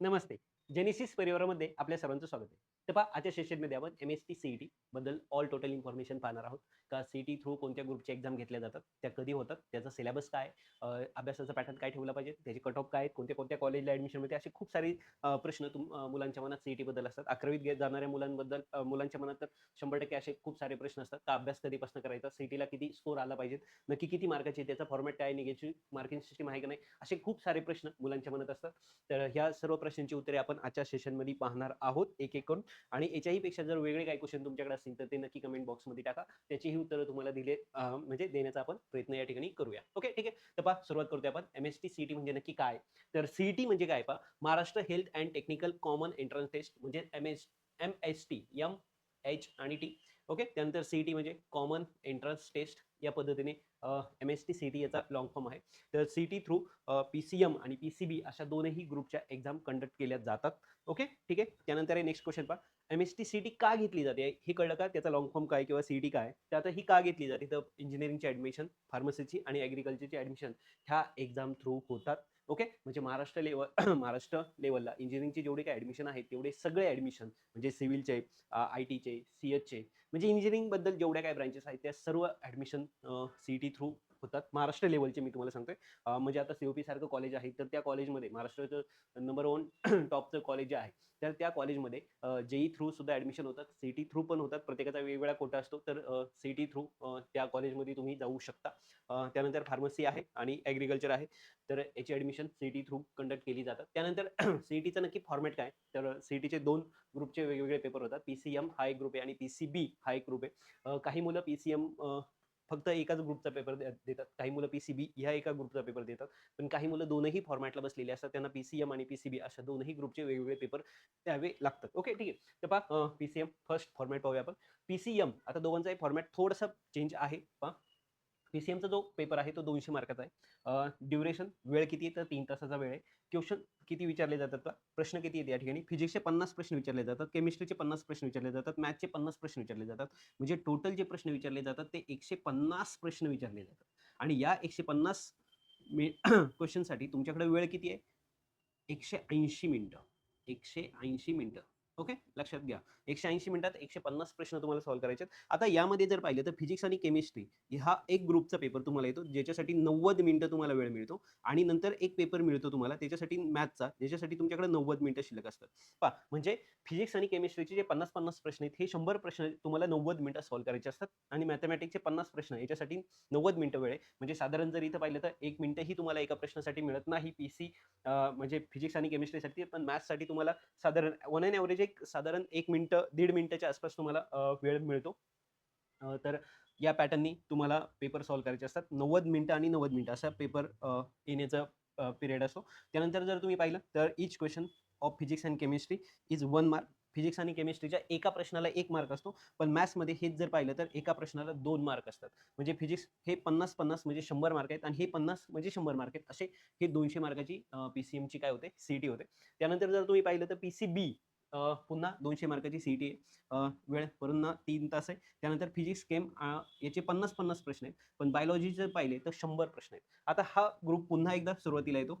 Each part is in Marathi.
નમસ્તે. जेनेसिस परिवारामध्ये आपल्या सर्वांचं स्वागत आहे. तर पहा आजच्या सेशनमध्ये आपण एम एस टी सीईटी बद्दल ऑल टोटल इन्फॉर्मेशन पाहणार आहोत. का सीईटी थ्रू कोणत्या ग्रुपच्या एक्झाम घेतल्या जातात त्या कधी होतात त्याचा सिलेबस काय अं, अभ्यासाचा पॅटर्न काय ठेवला पाहिजे त्याचे कट ऑफ काय आहेत कोणत्या कोणत्या कॉलेजला ऍडमिशन मिळते असे खूप सारे प्रश्न तुम मुलांच्या मनात सीईटी बद्दल असतात. अकरावीत घेत जाणाऱ्या मुलांबद्दल मुलांच्या मनात तर शंभर टक्के असे खूप सारे प्रश्न असतात. का अभ्यास कधीपासून करायचा सीईटीला किती स्कोर आला पाहिजे नक्की किती मार्काची त्याचा फॉर्मॅट काय निघायची मार्किंग सिस्टम आहे का नाही असे खूप सारे प्रश्न मुलांच्या मनात असतात. तर ह्या सर्व प्रश्नांची उत्तरे आपण आजच्या सेशनमध्ये पाहणार आहोत एक एक करून आणि याच्याही पेक्षा जर वेगळे काही क्वेश्चन तुमच्याकडे असतील तर ते नक्की कमेंट बॉक्समध्ये टाका. त्याचीही उत्तरं तुम्हाला दिले म्हणजे देण्याचा आपण प्रयत्न या ठिकाणी करूया. ओके ठीक आहे? तर पहा सुरुवात करतोय आपण. एम एस टी सीईटी म्हणजे नक्की काय? तर सीईटी म्हणजे काय पहा? Maharashtra health and technical common entrance test म्हणजे M S M S T M H आणि टी ओके त्यानंतर सीईटी म्हणजे कॉमन एंट्रन्स टेस्ट या पद्धतीने M S T C T याचा लॉंग फॉर्म आहे. तर C T through P C M आणि पी सी बी अशा दोनही ग्रुपच्या एक्झाम कंडक्ट केल्या जातात. ओके ठीक आहे? त्यानंतर आहे नेक्स्ट क्वेश्चन पहा. M S T C T का घेतली जाते? हे कळलं का? त्याचा लॉंग फॉर्म काय किंवा सी टी काय? तर आता ही का घेतली जाते? तर इंजिनिअरिंगची ॲडमिशन फार्मसीची आणि ॲग्रिकल्चरची ॲडमिशन ह्या एक्झाम थ्रू होतात. ओके? म्हणजे महाराष्ट्र लेवल महाराष्ट्र लेवलला इंजिनिअरिंगचे जेवढे काही ॲडमिशन आहेत तेवढे सगळे ॲडमिशन म्हणजे सिव्हिलचे आय टीचे सी एचचे म्हणजे इंजिनिअरिंगबद्दल जेवढ्या काय ब्रँचेस आहेत त्या सर्व ॲडमिशन सी टी थ्रू होतात. महाराष्ट्र लेवलचे मी तुम्हाला सांगतोय. म्हणजे आता सीओपी सारखं कॉलेज आहे तर त्या कॉलेजमध्ये महाराष्ट्राचं नंबर वन टॉपचं कॉलेज जे आहे तर त्या कॉलेजमध्ये जेई थ्रू सुद्धा ॲडमिशन होतात सी टी थ्रू पण होतात. प्रत्येकाचा वेगवेगळा कोटा असतो तर सी टी थ्रू त्या कॉलेजमध्ये तुम्ही जाऊ शकता. त्यानंतर फार्मसी आहे आणि ॲग्रिकल्चर आहे. तर याची admission C T through conduct केली जातात. त्यानंतर सी टीचं नक्की फॉर्मॅट काय? तर सी टीचे दोन ग्रुपचे वेगवेगळे पेपर होतात. पी सी एम हा एक ग्रुप आहे आणि पी सी बी हा एक ग्रुप आहे. काही मुलं पी सी एम फक्त एकाच ग्रुपचा पेपर देतात. काही मुलं पी सी बी ह्या एका ग्रुपचा पेपर देतात. पण काही मुलं दोनही फॉर्मॅटला बसलेले असतात. त्यांना पी सी एम आणि पी सी बी अशा दोनही ग्रुपचे वेगवेगळे पेपर द्यावे लागतात. ओके ठीक आहे. तर पहा P C M first format पाहूया आपण. पी सी एम आता दोघांचाही फॉर्मॅट थोडासा चेंज आहे. पहा पी सी एमचा जो पेपर आहे तो दोनशे मार्काचा आहे. ड्युरेशन वेळ किती आहे तर तीन तासाचा वेळ आहे. क्वेश्चन किती विचारले जातात? प्रश्न किती येते या ठिकाणी? फिजिक्सचे पन्नास प्रश्न विचारले जातात. केमिस्ट्रीचे पन्नास प्रश्न विचारले जातात. मॅथचे पन्नास प्रश्न विचारले जातात. म्हणजे टोटल जे प्रश्न विचारले जातात ते एकशे पन्नास प्रश्न विचारले जातात. आणि या एकशे पन्नास मे क्वेश्चनसाठी तुमच्याकडे वेळ किती आहे? एकशे ऐंशी मिनटं. एकशे ऐंशी मिनटं. ओके? लक्षात घ्या. एकशे ऐंशी मिनिटात एकशे पन्नास प्रश्न तुम्हाला सॉल्व्ह करायचे आहेत. आता यामध्ये जर पाहिलं तर फिजिक्स आणि केमिस्ट्री हा एक ग्रुपचा पेपर तुम्हाला येतो ज्याच्यासाठी नव्वद मिनिटं तुम्हाला वेळ मिळतो आणि नंतर एक पेपर मिळतो तुम्हाला त्याच्यासाठी मॅथचा ज्याच्यासाठी तुमच्याकडे नव्वद मिनिटं शिल्लक असतात. पहा म्हणजे फिजिक्स आणि केमिस्ट्रीचे जे पन्नास पन्नास प्रश्न आहेत हे शंभर प्रश्न तुम्हाला नव्वद मिनिटं सॉल्व्ह करायचे असतात आणि मॅथमॅटिक्सचे पन्नास प्रश्न याच्यासाठी नव्वद मिनिटं वेळ आहे. म्हणजे साधारण जर इथं पाहिलं तर एक मिनिटंही तुम्हाला एका प्रश्नासाठी मिळत नाही. पी सी म्हणजे फिजिक्स आणि केमिस्ट्रीसाठी पण मॅथ्ससाठी तुम्हाला साधारण वन अँड ॲव्हरेज एक साधारण एक मिनटं दीड मिनिटाच्या आसपास तुम्हाला वेळ मिळतो. तर या पॅटर्ननी तुम्हाला पेपर सॉल्व्ह करायचे असतात. नव्वद मिनटं आणि नव्वद मिनटं असा पेपर येण्याचा पिरियड असतो. त्यानंतर जर तुम्ही पाहिलं तर each question of physics and chemistry is one mark physics आणि केमिस्ट्रीच्या एका प्रश्नाला एक मार्क असतो. पण मॅथ्समध्ये हेच जर पाहिलं तर एका प्रश्नाला दोन मार्क असतात. म्हणजे फिजिक्स हे पन्नास पन्नास म्हणजे शंभर मार्क आहेत आणि हे पन्नास म्हणजे शंभर मार्क आहेत. असे हे दोनशे मार्काची पी सी एमची काय होते? सी टी होते. त्यानंतर जर तुम्ही पाहिलं तर पी सी बी पुन्हा दोनशे मार्काची सी टी आहे वेळ पुन्हा तीन तास आहे. त्यानंतर फिजिक्स केम याचे पन्नास पन्नास प्रश्न आहेत. पण बायोलॉजी जर पाहिले तर शंभर प्रश्न आहेत. आता हा ग्रुप पुन्हा एकदा सुरुवातीला येतो.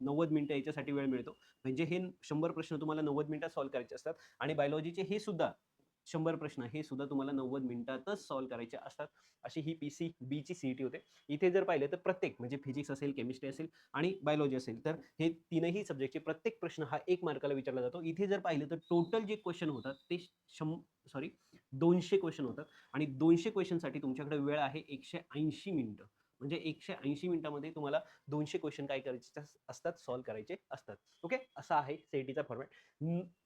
नव्वद मिनटं याच्यासाठी वेळ मिळतो. म्हणजे हे शंभर प्रश्न तुम्हाला नव्वद मिनिटात सॉल्व्ह करायचे असतात. आणि बायोलॉजीचे हे सुद्धा शंभर प्रश्न हे सुद्धा तुम्हाला नव्वद मिनिटातच सॉल्व्ह करायचे असतात. अशी ही पी सी बीची सी टी होते. इथे जर पाहिलं तर प्रत्येक म्हणजे फिजिक्स असेल केमिस्ट्री असेल आणि बायोलॉजी असेल तर हे तीनही सब्जेक्टचे प्रत्येक प्रश्न हा एक मार्काला विचारला जातो. इथे जर पाहिलं तर टोटल जे क्वेश्चन होतात ते शं सॉरी दोनशे क्वेश्चन होतात. आणि दोनशे क्वेश्चनसाठी तुमच्याकडे वेळ आहे एकशे ऐंशी मिनिटं. म्हणजे एकशे ऐंशी मिनिटामध्ये तुम्हाला दोनशे क्वेश्चन काय करायचे असतात सॉल्व्ह करायचे असतात. ओके असा आहे सीईटीचा फॉर्मॅट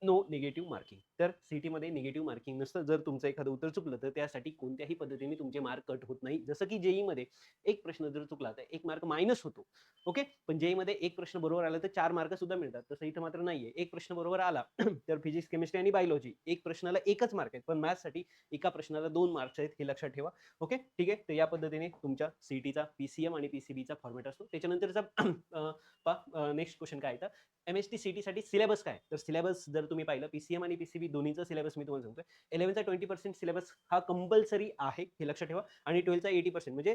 नो निगेटिव्ह मार्किंग तर सीईटीमध्ये निगेटिव्ह मार्किंग नसतं. जर तुमचं एखादं उत्तर चुकलं तर त्यासाठी कोणत्याही पद्धतीने तुमचे मार्क कट होत नाही. जसं की जेईमध्ये एक प्रश्न जर चुकला तर एक मार्क मायनस होतो. ओके पण जेईमध्ये एक प्रश्न बरोबर आला तर चार मार्क सुद्धा मिळतात. तसं इथं मात्र नाहीये. एक प्रश्न बरोबर आला तर फिजिक्स केमिस्ट्री आणि बायोलॉजी एक प्रश्नाला एकच मार्क आहेत. पण मॅथ्ससाठी एका प्रश्नाला दोन मार्क्स आहेत हे लक्षात ठेवा. ओके ठीक आहे? तर या पद्धतीने तुमच्या सीईटीचा पीसीएम आणि पीसीबीचा फॉर्मॅट असतो. त्याच्यानंतरचा नेक्स्ट क्वेश्चन काय आहे तर? एम एस टी सी साठी सिलेबस काय? तर सिलेबस जर तुम्ही तुम्ही पाहिलं पीसीएम आणि पीसीबी दोन्हीचा सिलेबस मी तुम्हाला सांगतोय. इलेव्हनचा ट्वेंटी पर्सेंट सिलेबस हा कंपल्सरी आहे हे लक्षात ठेवा. आणि ट्वेल्थचा एटी पर्सेंट म्हणजे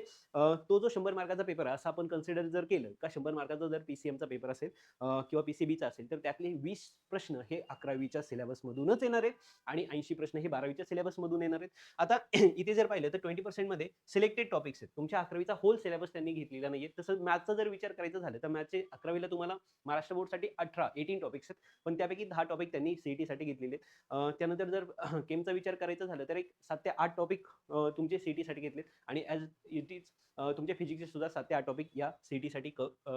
तो जो शंभर मार्काचा पेपर आहे असं आपण कन्सिडर जर केलं का शंभर मार्काचा जर पीसीएमचा पेपर असेल किंवा पीसीबीचा असेल तर त्यातले वीस प्रश्न हे अकरावीच्या सिलेबसमधूनच येणार आहेत. आणि ऐंशी प्रश्न हे बारावीच्या सिलेबसमधून येणार आहेत. आता इथे जर पाहिलं तर ट्वेंटी पर्सेंटमध्ये सिलेक्टेड टॉपिक्स आहेत. तुमच्या अकरावीचा होल सिलेबस त्यांनी घेतलेला नाहीये. तसंच मॅथचा जर विचार करायचा झालं तर मॅथचे अकरावीला तुम्हाला महाराष्ट्र बोर्डसाठी अठरा एटीन टॉपिक्स आहेत. पण त्यापैकी दहा टॉपिक त्यांनी सीईटी साठी घेतलेले आहेत. त्यानंतर जर केमचा विचार करायचा झाला तर एक सात ते आठ टॉपिक तुमचे सीईटी साठी घेतलेत. आणि ॲज इट इज तुमच्या फिजिक्सचे सुद्धा सात ते आठ टॉपिक या सीईटी साठी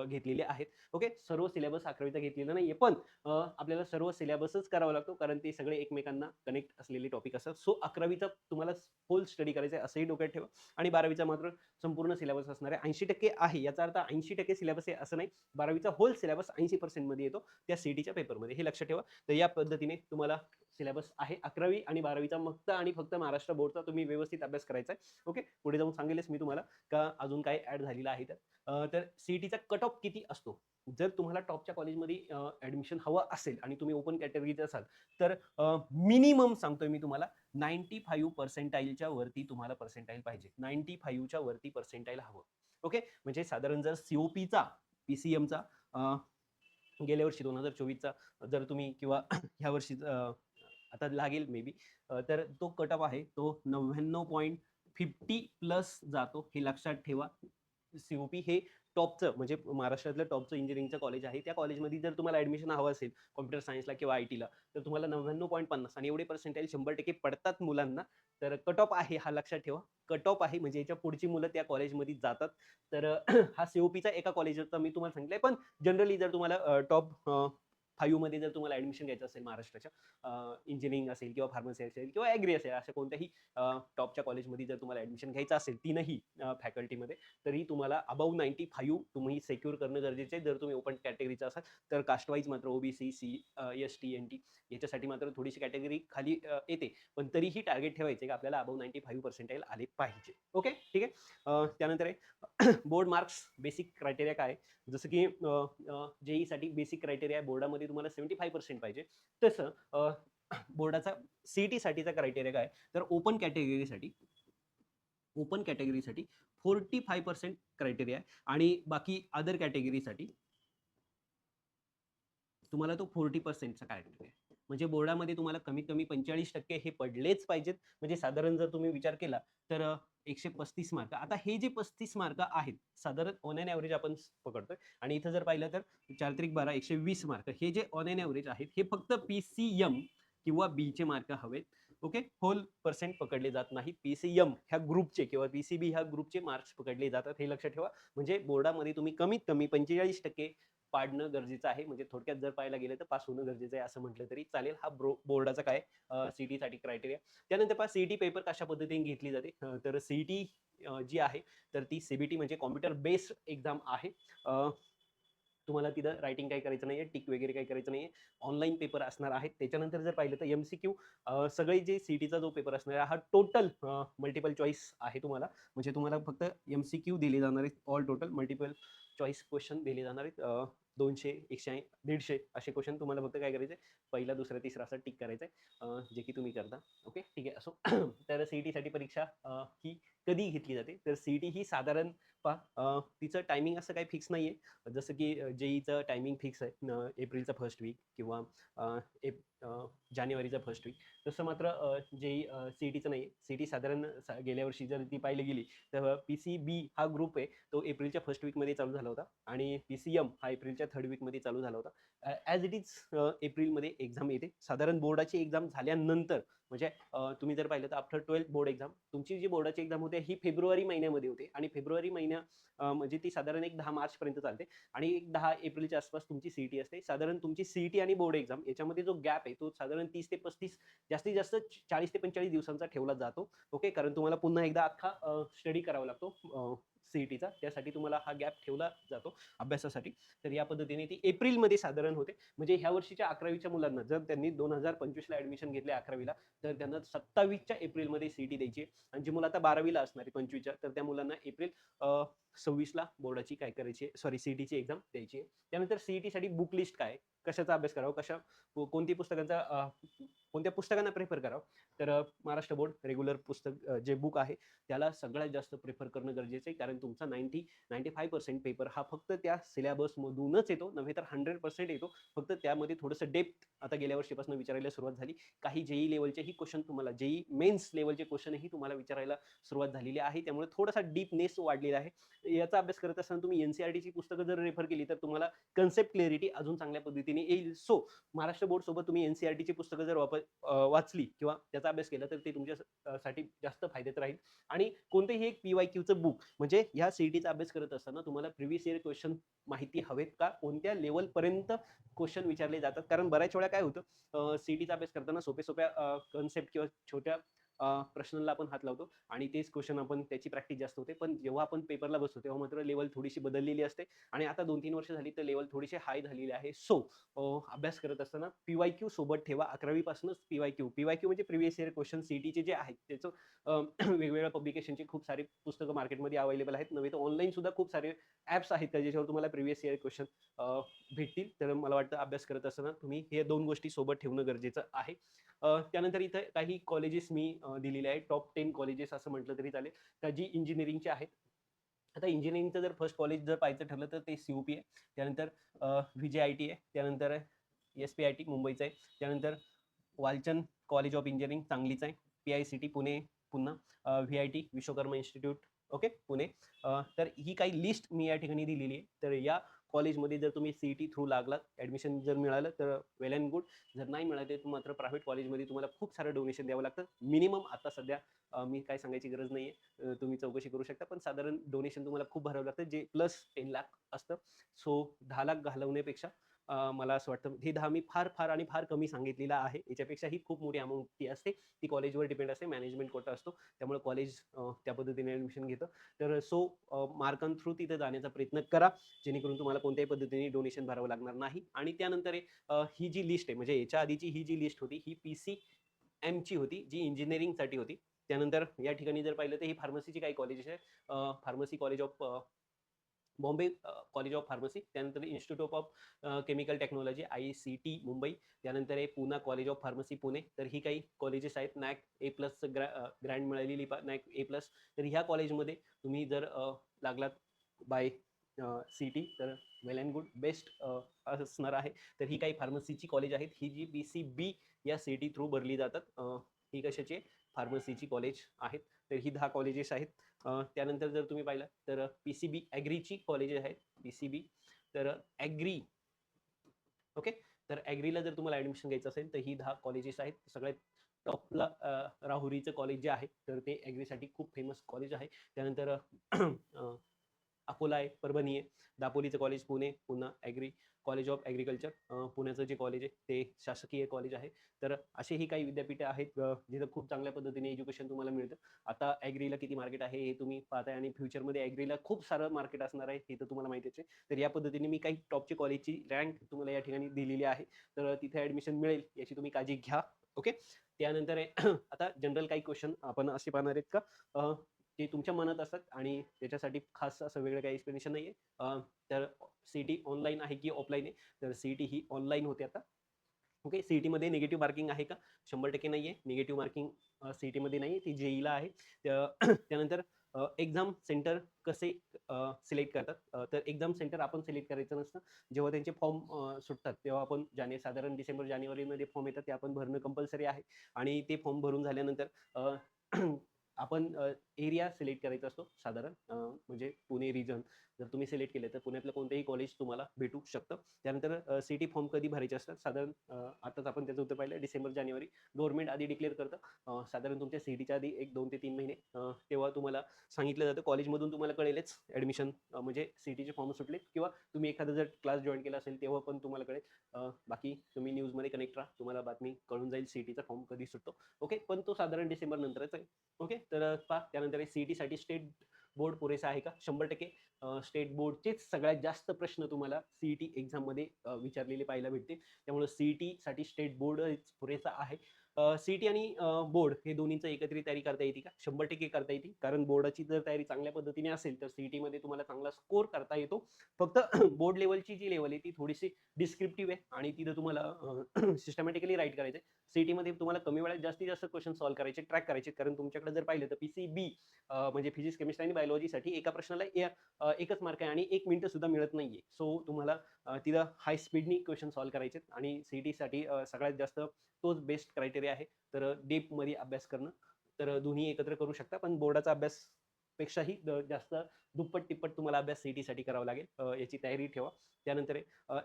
घेतलेले आहेत. ओके सर्व सिलेबस अकरावीचा घेतलेला नाहीये. पण आपल्याला सर्व सिलेबसच करावा लागतो कारण ते सगळे एकमेकांना कनेक्ट असलेले टॉपिक असतात. सो अकरावीचा तुम्हाला फुल स्टडी करायचा आहे असंही डोक्यात ठेवा. आणि बारावीचा मात्र संपूर्ण सिलेबस असणार आहे. ऐंशी टक्के आहे. याचा अर्थ ऐंशी टक्के सिलेबस आहे असं नाही. बारावीचा होल सिलेबस ऐंशी पर्सेंटमध्ये येतो त्या सीईटीच्या पेपरमध्ये हे लक्षात ठेवा. तर या पद्धतीने तुम्हाला सिलेबस आहे अकरावी आणि बारावीचा फक्त आणि फक्त महाराष्ट्र बोर्डचा तुम्ही व्यवस्थित अभ्यास करायचा आहे. ओके पुढे जाऊन सांगेलच मी तुम्हाला का अजून काय ऍड झालेलं आहे तर. तर सीईटीचा कट ऑफ किती असतो? जर तुम्हाला टॉपच्या कॉलेजमध्ये ऍडमिशन हवं असेल आणि तुम्ही ओपन कॅटेगरीचे असाल तर मिनिमम सांगतोय मी तुम्हाला नाईन्टी फाईव्ह पर्सेंटाईलच्या वरती तुम्हाला पर्सेंटाईल पाहिजे. नाईन्टी फाईव्हच्या वरती पर्सेंटाईल हवं. ओके म्हणजे साधारण जर सीओपीचा एमचा गेल्या वर्षी दोन हजार चोवीसचा जर तुम्ही किंवा ह्या वर्षी आता लागेल मे बी तर तो कट ऑफ आहे तो नव्याण्णव पॉईंट फिफ्टी प्लस जातो हे लक्षात ठेवा. सीओपी हे टॉपचं म्हणजे महाराष्ट्रातलं टॉपचं इंजिनिअरिंगचं कॉलेज आहे. त्या कॉलेजमध्ये जर तुम्हाला ॲडमिशन हवं असेल कॉम्प्युटर सायन्सला किंवा आय टीला तर तुम्हाला नव्याण्णव पॉईंट पन्नास आणि एवढे पर्सेंटेज शंभर टक्के पडतात मुलांना. तर कट ऑफ आहे हा लक्षात ठेवा. कट ऑफ आहे म्हणजे याच्या पुढची मुलं त्या कॉलेजमध्ये जातात. तर हा सीओपीचा एका कॉलेजचा मी तुम्हाला सांगितलंय. पण जनरली जर तुम्हाला टॉप फाईव्हमध्ये जर तुम्हाला ऍडमिशन घ्यायचं असेल महाराष्ट्राच्या इंजिनिअरिंग असेल किंवा फार्मसी असेल किंवा ॲग्री असेल अशा कोणत्याही टॉपच्या कॉलेजमध्ये जर तुम्हाला ऍडमिशन घ्यायचं असेल तीनही फॅकल्टीमध्ये तरी तुम्हाला अबाव नाईन्टी फाईव्ह तुम्ही सेक्युअर करणं गरजेचं आहे. जर तुम्ही ओपन कॅटेगरीचा असाल तर कास्टवाईज मात्र OBC C S T N T याच्यासाठी मात्र थोडीशी कॅटेगरी खाली येते. पण तरीही टार्गेट ठेवायचे की आपल्याला अबाव नाईन्टी फाईव्ह पर्सेंटाईल आले पाहिजे. ओके ठीक आहे? त्यानंतर आहे बोर्ड मार्क्स बेसिक क्रायटेरिया काय? आहे? जसं की जेईसाठी बेसिक क्रायटेरिया आहे मध्ये तुम्हाला सेव्हन्टी फाईव्ह पर्सेंट पाहिजे. तसं बोर्डाचा सीईटी साठीचा क्रायटेरिया काय? तर ओपन कॅटेगरीसाठी ओपन कॅटेगरीसाठी फोर्टी फाय पर्सेंट क्रायटेरिया आहे. आणि बाकी अदर कॅटेगरीसाठी तुम्हाला तो फोर्टी पर्सेंटचा क्रायटेरिया आहे. म्हणजे बोर्डामध्ये तुम्हाला कमीत कमी पंचेचाळीस टक्के हे पडलेच पाहिजेत. म्हणजे साधारण जर तुम्ही विचार केला तर एकशे पस्तीस मार्क. आता हे जे पस्तीस मार्क आहेत साधारण ऑन एन ॲव्हरेज आपण पकडतोय. आणि इथं जर पाहिलं तर चार त्रिक बारा एकशे वीस मार्क. हे जे ऑन एन ॲव्हरेज आहेत हे फक्त पी सी एम किंवा बीचे मार्क हवेत. ओके? होल पर्सेंट पकडले जात नाहीत. पी सी एम ह्या ग्रुपचे किंवा पी सी बी ह्या ग्रुपचे मार्क्स पकडले जातात हे लक्षात ठेवा. म्हणजे बोर्डामध्ये तुम्ही कमीत कमी पंचेचाळीस टक्के पाडणं गरजेचं आहे. म्हणजे थोडक्यात जर पाहायला गेलं तर पास होणं गरजेचं आहे असं म्हटलं तरी चालेल. हा बोर्डाचा काय सीईटी साठी क्रायटेरिया त्यानंतर पहा सीईटी पेपर कशा पद्धतीने घेतली जाते? तर सीईटी जी आहे तर ती सीबीटी म्हणजे कॉम्प्युटर बेस्ड एक्झाम आहे. तुम्हाला तिथं रायटिंग काही करायचं नाही टिक वगैरे काही करायचं नाही ऑनलाईन पेपर असणार आहेत. त्याच्यानंतर जर पाहिलं तर एम सी क्यू सगळे जे सीईटीचा जो पेपर असणार आहे हा टोटल मल्टिपल चॉईस आहे तुम्हाला. म्हणजे तुम्हाला फक्त एम सी क्यू दिले जाणार आहेत. All total multiple choice question दिले जाणार आहेत. दोनशे एकशे ऐं- दीडशे असे क्वेश्चन तुम्हाला फक्त काय करायचे पहिला दुसरा तिसरा असा टिक करायचं आहे जे की तुम्ही करता. ओके ठीक आहे. असो. तर सी साठी परीक्षा ही कधी घेतली जाते? तर सीईटी ही साधारण पहा तिचं टायमिंग असं काही फिक्स नाही आहे जसं की जेईचं टायमिंग फिक्स आहे एप्रिलचं एप्रिलचा फर्स्ट वीक किंवा एप जानेवारीचं जानेवारीचा फर्स्ट वीक तसं मात्र जेई सी टीचं नाही सी टी साधारण सा- गेल्या वर्षी जर ती पाहिली गेली तर पी सी बी हा ग्रुप आहे तो एप्रिलच्या फर्स्ट वीकमध्ये चालू झाला होता आणि पी सी एम हा एप्रिलच्या थर्ड वीकमध्ये चालू झाला होता. ॲज इट इज एप्रिलमध्ये एक्झाम येते. साधारण बोर्डाची एक्झाम झाल्यानंतर म्हणजे तुम्ही जर पाहिलं तर आफ्टर ट्वेल्थ बोर्ड एक्झाम तुमची जी बोर्डाची एक्झाम होते ही फेब्रुवारी महिन्यामध्ये होते आणि फेब्रुवारी महिन्या सामान्य म्हणजे ती साधारण एक दहा मार्च पर्यंत चालते. आणि एक दहा एप्रिलच्या आसपास तुमची सीईटी असते. साधारण तुमची सीईटी आणि बोर्ड एक्झाम याच्यामध्ये जो गॅप आहे तो साधारण तीस ते पस्तीस जास्तीत जास्त चाळीस ते पंचेचाळीस दिवसांचा ठेवला जातो. ओके? कारण तुम्हाला पुन्हा एकदा अख्खा स्टडी करावा लागतो. सीईटीचा त्यासाठी तुम्हाला हा गॅप ठेवला जातो अभ्यासासाठी. तर या पद्धतीने ती एप्रिलमध्ये साधारण होते. म्हणजे ह्या वर्षीच्या अकरावीच्या मुलांना जर त्यांनी दोन हजार पंचवीसला ऍडमिशन घेतले अकरावीला तर त्यांना सत्तावीसच्या एप्रिलमध्ये सीईटी द्यायची आहे. आणि जी मुलं आता बारावीला असणार आहे पंचवीसच्या तर त्या मुलांना एप्रिल सव्वीसला बोर्डाची काय करायची सॉरी सीईटीची एक्झाम द्यायची आहे. त्यानंतर सीईटीसाठी बुक लिस्ट काय कशाचा अभ्यास करावा? कशा कोणती पुस्तकांचा कोणत्या पुस्तकांना प्रेफर करावं? तर महाराष्ट्र बोर्ड रेग्युलर पुस्तक जे बुक आहे त्याला सगळ्यात जास्त प्रेफर करणं गरजेचं आहे. कारण तुमचा ninety ninety five percent paper हा फक्त त्या सिलेबसमधूनच येतो. नव्हे तर हंड्रेड पर्सेंट येतो. फक्त त्यामध्ये थोडंसं डेप्थ आता गेल्या वर्षीपासून विचारायला सुरुवात झाली. काही जेई लेवलचेही क्वेश्चन तुम्हाला जेई मेन्स लेवलचे क्वेश्चनही तुम्हाला विचारायला सुरुवात झालेली आहे. त्यामुळे थोडासा डीपनेस वाढलेला आहे. याचा अभ्यास करत असताना तुम्ही एनसीआरटीची पुस्तकं जर रेफर केली तर तुम्हाला कन्सेप्ट क्लिअरिटी अजून चांगल्या पद्धतीने येईल. सो महाराष्ट्र बोर्ड सोबत तुम्ही एनसीआरटीची पुस्तकं जर वापर वाचली किंवा त्याचा अभ्यास केला तर ते तुमच्यासाठी जास्त फायद्यात राहील. आणि कोणतेही एक पीवाय क्यूचं बुक म्हणजे ह्या सीईटीचा अभ्यास करत असताना तुम्हाला प्रिव्हियस इयर क्वेश्चन माहिती हवेत का? कोणत्या लेवल पर्यंत क्वेश्चन विचारले जातात? कारण बऱ्याच वेळा काय होतं सीईटीचा अभ्यास करताना सोप्या सोप्या कन्सेप्ट किंवा छोट्या प्रश्नाला आपण हात लावतो आणि तेच क्वेश्चन आपण त्याची प्रॅक्टिस जास्त होते. पण जेव्हा आपण पेपरला बसतो तेव्हा मात्र लेवल थोडीशी बदललेली असते. आणि आता दोन तीन वर्ष झाली तर लेवल थोडीशी हाय झालेली आहे. सो अभ्यास करत असताना पीवाय क्यू सोबत ठेवा. अकरावीपासूनच पीवाय क्यू पीवाय क्यू म्हणजे प्रिव्हियस इयर क्वेश्चन सीटीचे जे आहेत त्याचं वेगवेगळ्या पब्लिकेशनचे खूप सारे पुस्तकं मार्केटमध्ये अवेलेबल आहेत. नव्हे तर ऑनलाईन सुद्धा खूप सारे ॲप्स आहेत का ज्याच्यावर तुम्हाला प्रिव्हियस इयर क्वेश्चन भेटतील? तर मला वाटतं अभ्यास करत असताना तुम्ही हे दोन गोष्टी सोबत ठेवणं गरजेचं आहे. त्यानंतर इथं काही कॉलेजेस मी दिलेले आहे टॉप टेन कॉलेजेस असं म्हटलं तरी चालेल. त्या जी इंजिनिअरिंगचे आहेत. आता इंजिनिअरिंगचं जर फर्स्ट कॉलेज जर पाहायचं ठरलं तर ते सी पी आहे. त्यानंतर व्ही आय टी आहे. त्यानंतर एस पी आय टी मुंबईचं आहे. त्यानंतर वालचंद कॉलेज ऑफ इंजिनिअरिंग चांगलीचं आहे. P I C T Pune पुन्हा V I T Vishwakarma institute okay Pune. तर ही काही लिस्ट मी या ठिकाणी दिलेली आहे. तर या कॉलेजमध्ये जर तुम्ही सी ई टी थ्रू लागलात ॲडमिशन जर मिळालं तर वेल अँड गुड जर नाही मिळाले तर मात्र प्रायव्हेट कॉलेजमध्ये तुम्हाला खूप सारं डोनेशन द्यावं लागतं. मिनिमम आता सध्या मी काय सांगायची गरज नाही आहे तुम्ही चौकशी करू शकता पण साधारण डोनेशन तुम्हाला खूप भरावं लागतं जे प्लस टेन लाख असतं. सो दहा लाख घालवण्यापेक्षा मला असं वाटतं हे दहा मी फार फार आणि फार कमी सांगितलेला आहे. याच्यापेक्षा ही खूप मोठी अमाऊंट ती असते. ती कॉलेजवर डिपेंड असते. मॅनेजमेंट कोटा असतो. त्यामुळे कॉलेज त्या पद्धतीने ॲडमिशन घेतं. तर सो मार्कां थ्रू तिथे जाण्याचा प्रयत्न करा. जेणेकरून तुम्हाला कोणत्याही पद्धतीने डोनेशन भरावं लागणार नाही. आणि त्यानंतर ही जी लिस्ट आहे म्हणजे याच्या आधीची ही जी लिस्ट होती ही पी सी एमची होती जी इंजिनिअरिंगसाठी होती. त्यानंतर या ठिकाणी जर पाहिलं तर ही फार्मसीची काही कॉलेजेस आहे pharmacy college of Bombay college of pharmacy त्यानंतर institute of chemical technology I C T Mumbai. त्यानंतर आहे Poona college of pharmacy Pune. तर ही काही कॉलेजेस आहेत. नॅक ए प्लस ग्रॅ ग्रँड मिळालेली नॅक ए प्लस तर ह्या कॉलेजमध्ये तुम्ही जर लागलात बाय सी टी तर वेल अँड गुड बेस्ट असणार आहे. तर ही काही फार्मसीची कॉलेज आहेत. ही जी बी सी बी या सी टी थ्रू भरली जातात. ही कशाची फार्मसीची कॉलेज आहेत. तर ही दहा कॉलेजेस आहेत. त्यानंतर जर तुम्ही पाहिलं तर पी सी बी ॲग्रीची कॉलेजेस आहेत. पी सी बी तर ॲग्री ओके तर ॲग्रीला जर तुम्हाला ॲडमिशन घ्यायचं असेल तर ही दहा कॉलेजेस आहेत. सगळ्यात टॉपला राहुरीचं कॉलेज जे आहे. तर ते ॲग्रीसाठी खूप फेमस कॉलेज आहे. त्यानंतर अकोला आहे परभणी आहे. दापोलीचं कॉलेज पुणे पुन्हा ॲग्री कॉलेज ऑफ ॲग्रिकल्चर पुण्याचं जे कॉलेज आहे ते शासकीय कॉलेज आहे. तर असेही काही विद्यापीठे आहेत जिथं खूप चांगल्या पद्धतीने एज्युकेशन तुम्हाला मिळतं. आता ॲग्रीला किती मार्केट आहे हे तुम्ही पाहताय आणि फ्युचरमध्ये ॲग्रीला खूप सारं मार्केट असणार आहे हे तर तुम्हाला माहितीच आहे. तर या पद्धतीने मी काही टॉपची कॉलेजची रँक तुम्हाला या ठिकाणी दिलेली आहे. तर तिथे ॲडमिशन मिळेल याची तुम्ही काळजी घ्या. ओके त्यानंतर आहे, आता जनरल काही क्वेश्चन आपण असे पाहणार आहेत का? ते तुमच्या मनात असतात आणि त्याच्यासाठी खास असं वेगळं काही एक्सप्लेनेशन नाही आहे तर सी टी ऑनलाईन आहे की ऑफलाईन आहे? तर सी टी ही ऑनलाईन होते आता. ओके सी टीमध्ये निगेटिव्ह मार्किंग आहे का? शंभर टक्के नाही आहे निगेटिव्ह मार्किंग सी टीमध्ये नाही आहे ती जेईला आहे. त्यानंतर एक्झाम सेंटर कसे सिलेक्ट करतात? तर एक्झाम सेंटर आपण सिलेक्ट करायचं नसतं. जेव्हा त्यांचे फॉर्म सुटतात तेव्हा आपण जाने साधारण डिसेंबर जानेवारीमध्ये फॉर्म येतात ते आपण भरणं कंपल्सरी आहे. आणि ते फॉर्म भरून झाल्यानंतर आपण एरिया सिलेक्ट करायचा असतो साधारण म्हणजे पुणे रिजन जर तुम्ही सिलेक्ट केले तर पुण्यातलं कोणतेही कॉलेज तुम्हाला भेटू शकतं. त्यानंतर सिटी फॉर्म कधी भरायचे असतात? साधारण आताच आपण त्याचं उत्तर पाहिलं डिसेंबर जानेवारी. गव्हर्नमेंट आधी डिक्लेअर करतं. साधारण तुमच्या सिटीच्या आधी एक दोन ते तीन महिने तेव्हा तुम्हाला सांगितलं जातं. कॉलेजमधून तुम्हाला कळेलच ॲडमिशन म्हणजे सिटीचे फॉर्म सुटले किंवा तुम्ही एखादा जर क्लास जॉईन केला असेल तेव्हा पण तुम्हाला कळेल. बाकी तुम्ही न्यूजमध्ये कनेक्ट राहा. तुम्हाला बातमी कळून जाईल सिटीचा फॉर्म कधी सुटतो. ओके पण तो साधारण डिसेंबर नंतरच आहे. ओके तर पहा त्यानंतर सी ई टीसाठी स्टेट बोर्ड पुरेसा आहे का? शंभर टक्के स्टेट बोर्डचेच सगळ्यात जास्त प्रश्न तुम्हाला सीईटी एक्झाममध्ये विचारलेले पाहायला भेटते त्यामुळे सीईटी साठी स्टेट बोर्ड पुरेसा आहे. सीईटी आणि बोर्ड हे दोन्हीचं एकत्रित तयारी करता येते का? शंभर टक्के करता येते. कारण बोर्डाची जर तयारी चांगल्या पद्धतीने असेल तर सीईटी मध्ये तुम्हाला चांगला स्कोर करता येतो. फक्त बोर्ड लेवलची जी लेवल आहे ती थोडीशी डिस्क्रिप्टिव्ह आहे आणि तिथं तुम्हाला सिस्टमॅटिकली राईट करायचं आहे सीईटी मध्ये तुम्हाला कमी वेळात जास्तीत जास्त क्वेश्चन सॉल्व्ह करायचे ट्रॅक करायचे. कारण तुमच्याकडे जर पाहिलं तर पीसीबी म्हणजे फिजिक्स केमिस्ट्री आणि बायोलॉजीसाठी एका प्रश्नाला एकच मार्क आहे आणि एक मिनिटं सुद्धा मिळत नाहीये. सो तुम्हाला तिथं हाय स्पीडनी क्वेश्चन सॉल्व्ह करायचे आहेत आणि सीईटीसाठी सगळ्यात जास्त तोच बेस्ट क्रायटेरिया आहे तर डेपमध्ये अभ्यास करणं तर दोन्ही एकत्र करू शकता. पण बोर्डाचा अभ्यास पेक्षाही जास्त दुप्पट तिप्पट तुम्हाला अभ्यास सीईटी साठी करावा लागेल. याची तयारी ठेवा. त्यानंतर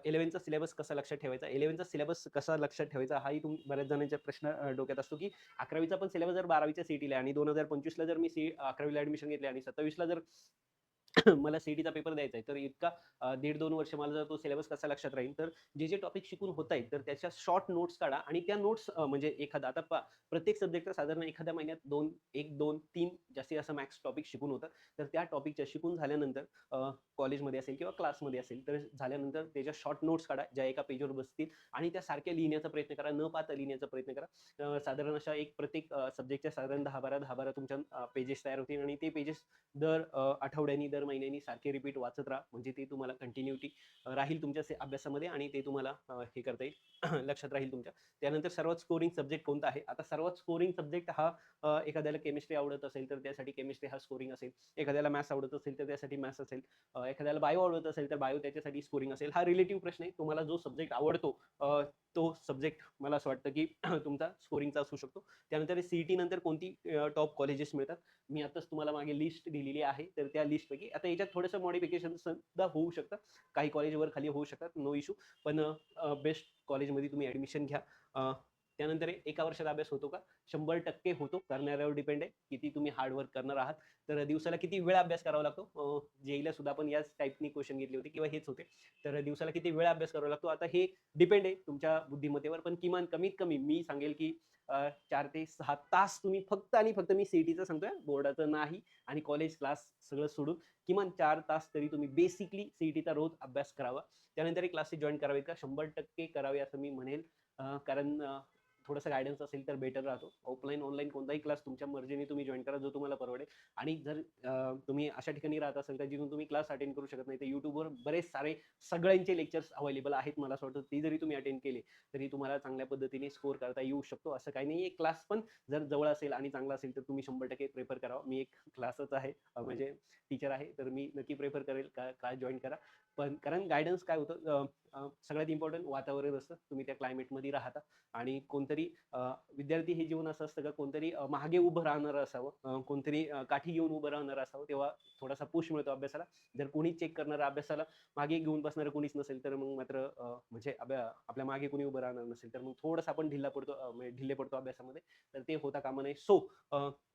इलेव्हनचा सिलेबस कसा लक्षात ठेवायचा? इलेव्हनचा सिलेबस कसा लक्षात ठेवायचा? हाही तुम बऱ्याच जणांचा प्रश्न डोक्यात असतो की अकरावीचा पण सिलेबस जर बारावीच्या सीईटीला आणि दोन हजार पंचवीसला जर मी सी अकरावीला ऍडमिशन घेतले आणि सत्तावीसला जर मला सीईटीचा पेपर द्यायचा आहे. तर इतका दीड दोन वर्ष मला जर तो सिलेबस कसा लक्षात राहील तर जे जे टॉपिक शिकून होत आहेत तर त्याच्या शॉर्ट नोट्स काढा आणि त्या नोट्स म्हणजे एखादा आता पा- प्रत्येक सब्जेक्टचा साधारण एखाद्या महिन्यात दोन एक दोन तीन जास्तीत जास्त मॅक्स टॉपिक शिकून होतं. तर त्या टॉपिकच्या शिकून झाल्यानंतर कॉलेजमध्ये असेल किंवा क्लासमध्ये असेल तर झाल्यानंतर त्याच्या शॉर्ट नोट्स काढा ज्या एका पेजवर बसतील आणि त्या सारख्या लिहिण्याचा प्रयत्न करा न पाहता लिहिण्याचा प्रयत्न करा. साधारण अशा एक प्रत्येक सब्जेक्टच्या साधारण दहा बारा दहा बारा तुमच्या पेजेस तयार होतील आणि ते पेजेस दर आठवड्यांनी आठवड्यानी दर दर महिन्यानी सारखे रिपीट वाचत राहा. म्हणजे ते तुम्हाला कंटिन्युटी राहील तुमच्या अभ्यासामध्ये आणि ते तुम्हाला हे करता येईल. लक्षात राहील तुमच्या. त्यानंतर सर्वात स्कोरिंग सब्जेक्ट कोणता आहे? आता सर्वात स्कोरिंग सब्जेक्ट हा एखाद्याला केमिस्ट्री आवडत असेल तर त्यासाठी केमिस्ट्री हा स्कोरिंग असेल. एखाद्याला मॅथ्स आवडत असेल तर त्यासाठी मॅथ्स असेल. एखाद्याला बायो आवडत असेल तर बायो त्याच्यासाठी स्कोरिंग असेल. हा रिलेटिव्ह प्रश्न आहे. तुम्हाला जो सब्जेक्ट आवडतो तो सब्जेक्ट मला असं वाटतं की तुमचा स्कोरिंगचा असू शकतो. त्यानंतर सीईटी नंतर कोणती टॉप कॉलेजेस मिळतात? मी आताच तुम्हाला मागे लिस्ट दिलेली आहे. तर त्या लिस्टपैकी आता याच्यात थोडंसं मॉडिफिकेशन सुद्धा होऊ शकतं. काही कॉलेजवर खाली होऊ शकतात नो इशू पण बेस्ट कॉलेजमध्ये तुम्ही ॲडमिशन घ्या. त्यानंतर एका वर्षात अभ्यास होतो का? शंभर टक्के होतो. करणाऱ्यावर डिपेंड आहे. किती तुम्ही हार्डवर्क करणार आहात. तर दिवसाला किती वेळ अभ्यास करावा लागतो? जेईला सुद्धा आपण याच टाईपनी क्वेश्चन घेतले होते किंवा हेच होते. तर दिवसाला किती वेळ अभ्यास करावा लागतो? आता हे डिपेंड आहे तुमच्या बुद्धिमत्तेवर. पण किमान कमीत कमी मी सांगेल की चार ते सहा तास तुम्ही फक्त आणि फक्त मी सीईटीचं सांगतोय. बोर्डाचं नाही आणि कॉलेज क्लास सगळं सोडून किमान चार तास तरी तुम्ही बेसिकली सीईटीचा रोज अभ्यास करावा. त्यानंतर क्लासेस जॉईन करावेत का? शंभर टक्के करावे असं मी म्हणेल. कारण थोडंसं गायडन्स असेल तर बेटर राहतो. ऑफलाईन ऑनलाईन कोणताही क्लास तुमच्या मर्जीने तुम्ही जॉईन करा जो तुम्हाला परवडेल. आणि जर तुम्ही अशा ठिकाणी राहत असेल तर जिथून तुम्ही क्लास अटेंड करू शकत नाही तर युट्यूबवर बरेच सारे सगळ्यांचे लेक्चर्स अवेलेबल आहेत मला असं वाटतं. ते जरी तुम्ही अटेंड केले तरी तुम्हाला चांगल्या पद्धतीने स्कोर करता येऊ शकतो. असं काही नाही क्लास पण जर जवळ असेल आणि चांगला असेल तर तुम्ही शंभर टक्के प्रेफर करावा. मी एक क्लासच आहे म्हणजे टीचर आहे तर मी नक्की प्रेफर करेल का क्लास जॉईन करा. पण कारण गायडन्स काय होतं सगळ्यात इम्पॉर्टंट वातावरण असतं. तुम्ही त्या क्लायमेटमध्ये राहता. आणि कोणतरी विद्यार्थी हे जीवन असं असतं का कोणतरी मागे उभं राहणारं असावं. कोणतरी काठी घेऊन उभं राहणारं असावं. तेव्हा थोडासा पुश मिळतो अभ्यासाला. जर कोणी चेक करणार अभ्यासाला मागे घेऊन बसणारं कोणीच नसेल तर मग मात्र म्हणजे आपल्या मागे कोणी उभं राहणार नसेल तर मग थोडासा आपण ढिल्ला पडतो म्हणजे ढिल्ले पडतो अभ्यासामध्ये. तर ते होता कामा नये. सो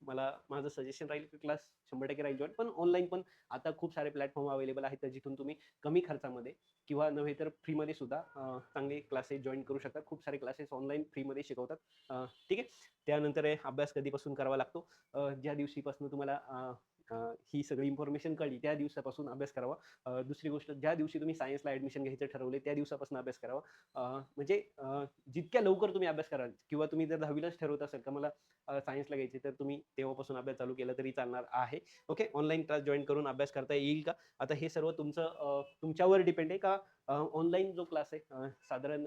मला माझं सजेशन राहील की क्लास शंभर टक्के राहील जॉईन पण ऑनलाईन पण आता खूप सारे प्लॅटफॉर्म अवेलेबल आहेत जिथून तुम्ही कमी खर्चामध्ये किंवा नव्हे तर फ्रीमध्ये सुद्धा चांगले क्लासेस जॉईन करू शकतात. खूप सारे क्लासेस ऑनलाईन फ्रीमध्ये शिकवतात. ठीक आहे. त्यानंतर अभ्यास कधीपासून करावा लागतो? ज्या दिवशीपासून तुम्हाला ही सगळी इन्फॉर्मेशन कळली त्या दिवसापासून अभ्यास करावा. दुसरी गोष्ट ज्या दिवशी तुम्ही सायन्सला ॲडमिशन घ्यायचं ठरवले त्या दिवसापासून अभ्यास करावा. म्हणजे जितक्या लवकर तुम्ही अभ्यास कराल किंवा तुम्ही जर दहावीलाच ठरवत असाल का मला सायन्सला घ्यायचे तर तुम्ही तेव्हापासून अभ्यास चालू केला तरी चालणार आहे. ओके ऑनलाईन क्लास जॉईन करून अभ्यास करता येईल का? आता हे सर्व तुमचं तुमच्यावर डिपेंड आहे का? ऑनलाईन जो क्लास आहे साधारण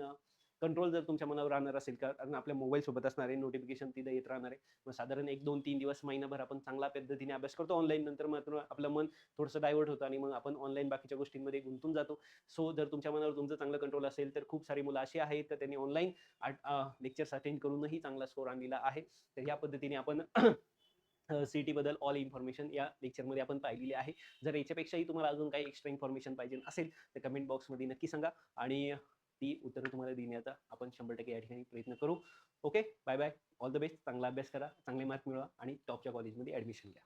कंट्रोल जर तुमच्या मनावर राहणार असेल का? कारण आपल्या मोबाईल सोबत असणार आहे नोटिफिकेशन तिथे येत राहणार. आहे मग साधारण एक दोन तीन दिवस महिनाभर आपण चांगल्या पद्धतीने अभ्यास करतो ऑनलाईन नंतर मात्र आपलं मन थोडंसं डायव्हर्ट होतं आणि मग आपण ऑनलाईन बाकीच्या गोष्टींमध्ये गुंतून जातो. सो जर तुमच्या मनावर तुमचं चांगलं कंट्रोल असेल तर खूप सारी मुलं अशी आहेत तर त्यांनी ऑनलाईन लेक्चर्स अटेंड करूनही चांगला स्कोर आणलेला आहे. तर या पद्धतीने आपण सिटी बद्दल ऑल इन्फॉर्मेशन या लेक्चरमध्ये आपण पाहिलेली आहे. जर याच्यापेक्षाही तुम्हाला अजून काही एक्स्ट्रा इन्फॉर्मेशन पाहिजे असेल तर कमेंट बॉक्समध्ये नक्की सांगा. आणि ती उत्तरं तुम्हाला देण्याचा आपण शंभर टक्के या ठिकाणी प्रयत्न करू. Okay bye bye all the best चांगला अभ्यास करा. चांगले मार्क मिळवा आणि टॉपच्या कॉलेजमध्ये ॲडमिशन घ्या.